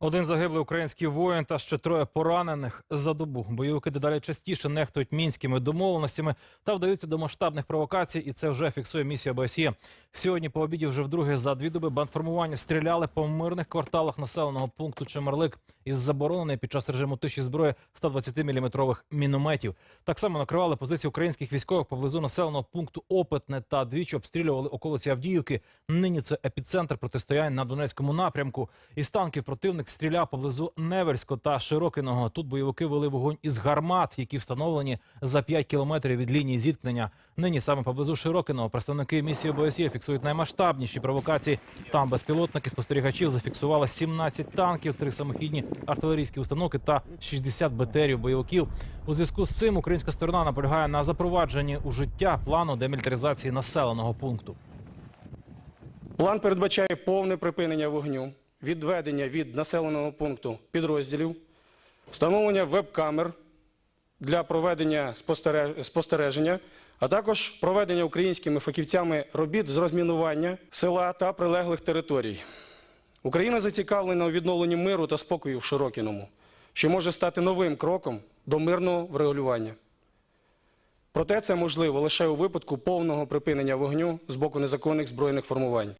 Один загиблий український воїн та ще троє поранених за добу. Бойовики дедалі частіше нехтують мінськими домовленостями та вдаються до масштабних провокацій, і це вже фіксує місія ОБСЄ. Сьогодні по обіді вже вдруге за дві доби бандформування стріляли по мирних кварталах населеного пункту Чемерлик із забороненої під час режиму тиші зброї 120-мм мінометів. Так само накривали позиції українських військових поблизу населеного пункту Опитне та двічі обстрілювали околиці Авдіївки. Нині це епіцентр протистоянь на Донецькому напрямку. Із танків противник стріляв поблизу Неверсько та Широкиного. Тут бойовики вели вогонь із гармат, які встановлені за 5 кілометрів від лінії зіткнення. Нині саме поблизу Широкиного представники місії ОБСЄ фіксують наймасштабніші провокації. Там безпілотники спостерігачів зафіксували 17 танків, три самохідні артилерійські установки та 60 БТРів бойовиків. У зв'язку з цим українська сторона наполягає на запровадженні у життя плану демілітаризації населеного пункту. План передбачає повне припинення вогню, відведення від населеного пункту підрозділів, встановлення веб-камер для проведення спостереження, а також проведення українськими фахівцями робіт з розмінування села та прилеглих територій. Україна зацікавлена у відновленні миру та спокою в Широкіному, що може стати новим кроком до мирного врегулювання. Проте це можливо лише у випадку повного припинення вогню з боку незаконних збройних формувань.